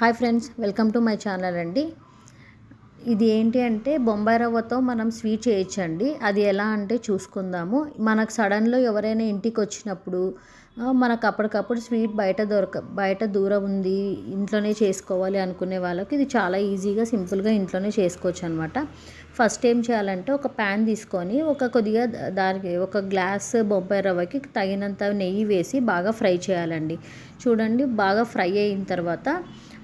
Hi friends welcome to my channel అండి. ఇది ఏంటి అంటే బొంబాయి రవ్వతో మనం స్వీట్ చేయొచ్చండి. అది ఎలా అంటే చూసుకుందాము. మనకు సడన్లో ఎవరైనా ఇంటికి వచ్చినప్పుడు మనకు అప్పటికప్పుడు స్వీట్ బయట దొరక బయట దూరం ఉంది ఇంట్లోనే చేసుకోవాలి అనుకునే వాళ్ళకి ఇది చాలా ఈజీగా సింపుల్గా ఇంట్లోనే చేసుకోవచ్చు అనమాట ఫస్ట్ ఏం చేయాలంటే ఒక ప్యాన్ తీసుకొని ఒక కొద్దిగా దానికి ఒక గ్లాస్ బొంబాయి రవ్వకి తగినంత నెయ్యి వేసి బాగా ఫ్రై చేయాలండి. చూడండి బాగా ఫ్రై అయిన తర్వాత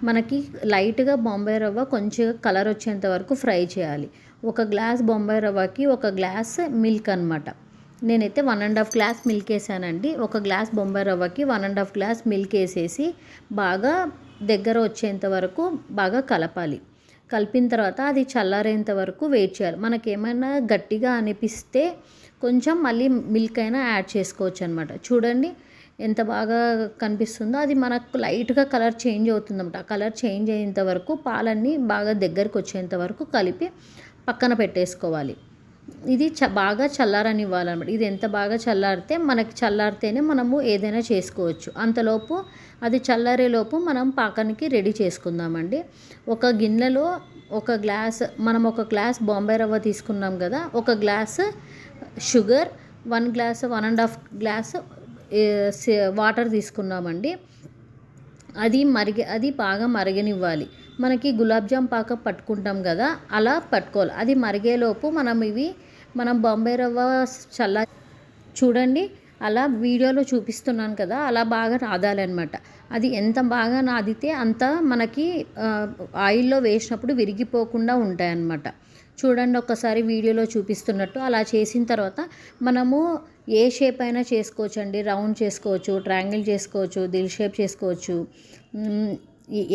మనకి లైట్గా బొంబాయి రవ్వ కొంచెం కలర్ వచ్చేంత వరకు ఫ్రై చేయాలి. ఒక గ్లాస్ బొంబాయి రవ్వకి ఒక గ్లాస్ మిల్క్ అనమాట నేనైతే one and half glass milk వేసానండి. ఒక glass Bombay రవ్వకి one and half glass milk వేసేసి బాగా దగ్గర వచ్చేంత వరకు బాగా కలపాలి. కలిపిన తర్వాత అది చల్లారేంత వరకు వెయిట్ చేయాలి. మనకేమైనా గట్టిగా అనిపిస్తే కొంచెం మళ్ళీ మిల్క్ అయినా యాడ్ చేసుకోవచ్చు అనమాట చూడండి ఎంత బాగా కనిపిస్తుందో అది మనకు లైట్గా కలర్ చేంజ్ అవుతుందన్నమాట. ఆ కలర్ చేంజ్ అయ్యేంత వరకు పాలన్నీ బాగా దగ్గరకు వచ్చేంత వరకు కలిపి పక్కన పెట్టేసుకోవాలి. ఇది చ బాగా చల్లారనివ్వాలన్నమాట. ఇది ఎంత బాగా చల్లారితే మనకి చల్లారితేనే మనము ఏదైనా చేసుకోవచ్చు. అంతలోపు అది చల్లారేలోపు మనం పాకానికి రెడీ చేసుకుందామండి. ఒక గిన్నెలో ఒక గ్లాస్ మనం ఒక గ్లాస్ బాంబే రవ్వ తీసుకున్నాం కదా ఒక glass sugar one glass one and half glass water తీసుకున్నామండి. అది మరిగి అది బాగా మరగనివ్వాలి. మనకి గులాబ్ జామ్ పాక పట్టుకుంటాం కదా అలా పట్టుకోవాలి. అది మరిగేలోపు మనం ఇవి మనం బాంబే రవ్వ చల్ల చూడండి అలా వీడియోలో చూపిస్తున్నాను కదా అలా బాగా నాదాలన్నమాట. అది ఎంత బాగా నాదితే అంత మనకి ఆయిల్లో వేసినప్పుడు విరిగిపోకుండా ఉంటాయన్నమాట. చూడండి ఒక్కసారి వీడియోలో చూపిస్తున్నట్టు అలా చేసిన తర్వాత మనము ఏ షేప్ అయినా చేసుకోవచ్చు అండి రౌండ్ చేసుకోవచ్చు ట్రయాంగిల్ చేసుకోవచ్చు దిల్ షేప్ చేసుకోవచ్చు.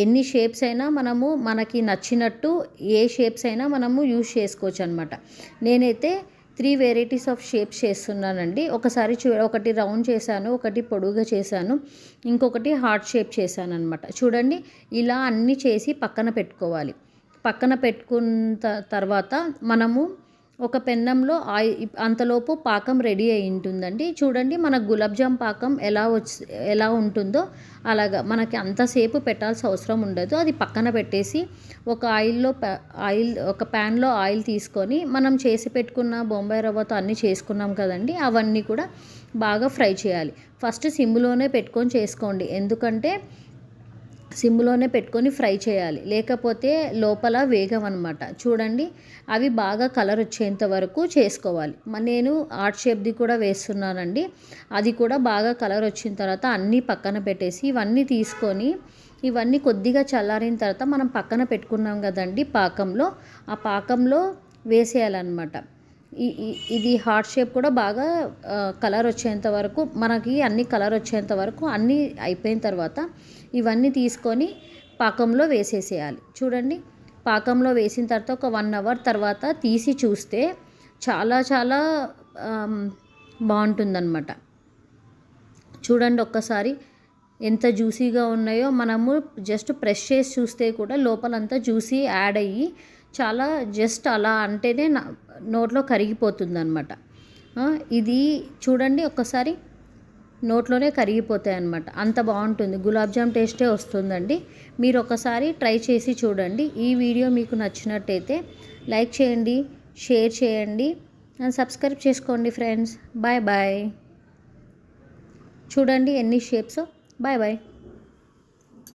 ఎన్ని షేప్స్ అయినా మనము మనకి నచ్చినట్టు ఏ షేప్స్ అయినా మనము యూజ్ చేసుకోవచ్చు అనమాట నేనైతే త్రీ వెరైటీస్ ఆఫ్ షేప్స్ చేస్తున్నానండి. ఒకసారి చూ ఒకటి రౌండ్ చేశాను ఒకటి పొడుగుగా చేశాను ఇంకొకటి హార్ట్ షేప్ చేశాను అనమాట చూడండి ఇలా అన్నీ చేసి పక్కన పెట్టుకోవాలి. పక్కన పెట్టుకున్న తర్వాత మనము ఒక పెన్నంలో ఆయి అంతలోపు పాకం రెడీ అయి ఉంటుందండి. చూడండి మన గులాబ్ జామ్ పాకం ఎలా వచ్చి ఎలా ఉంటుందో అలాగా మనకి అంతసేపు పెట్టాల్సిన అవసరం ఉండదు. అది పక్కన పెట్టేసి ఒక ఆయిల్లో ఆయిల్ ఒక ప్యాన్లో ఆయిల్ తీసుకొని మనం చేసి పెట్టుకున్న బొంబాయి రవ్వతో అన్నీ చేసుకున్నాం కదండి అవన్నీ కూడా బాగా ఫ్రై చేయాలి. ఫస్ట్ సిమ్లోనే పెట్టుకొని చేసుకోండి. ఎందుకంటే సిమ్లోనే పెట్టుకొని ఫ్రై చేయాలి. లేకపోతే లోపల వేగం అనమాట చూడండి అవి బాగా కలర్ వచ్చేంత వరకు చేసుకోవాలి. నేను ఆర్ట్ షేప్ది కూడా వేస్తున్నానండి. అది కూడా బాగా కలర్ వచ్చిన తర్వాత అన్నీ పక్కన పెట్టేసి ఇవన్నీ తీసుకొని ఇవన్నీ కొద్దిగా చల్లారిన తర్వాత మనం పక్కన పెట్టుకున్నాం కదండి పాకంలో. ఆ పాకంలో వేసేయాలన్నమాట. ఇది హార్ట్ షేప్ కూడా బాగా కలర్ వచ్చేంత వరకు మనకి అన్ని కలర్ వచ్చేంత వరకు అన్నీ అయిపోయిన తర్వాత ఇవన్నీ తీసుకొని పాకంలో వేసేసేయాలి. చూడండి పాకంలో వేసిన తర్వాత ఒక వన్ అవర్ తర్వాత తీసి చూస్తే చాలా చాలా బాగుంటుందన్నమాట. చూడండి ఒక్కసారి ఎంత జ్యూసీగా ఉన్నాయో మనము జస్ట్ ప్రెస్ చేసి చూస్తే కూడా లోపలంతా జ్యూసీ యాడ్ అయ్యి చాలా జస్ట్ అలా అంటేనే నా- నోట్లో కరిగిపోతుంది అనమాట ఇది చూడండి ఒక్కసారి. నోట్లోనే కరిగిపోతాయి అన్నమాట అంత బాగుంటుంది. గులాబ్ జామ్ టేస్టే వస్తుందండి. మీరు ఒకసారి ట్రై చేసి చూడండి. ఈ వీడియో మీకు నచ్చినట్టయితే లైక్ చేయండి షేర్ చేయండి అండ్ సబ్స్క్రైబ్ చేసుకోండి ఫ్రెండ్స్. Bye bye. చూడండి ఎన్ని షేప్స్. Bye bye.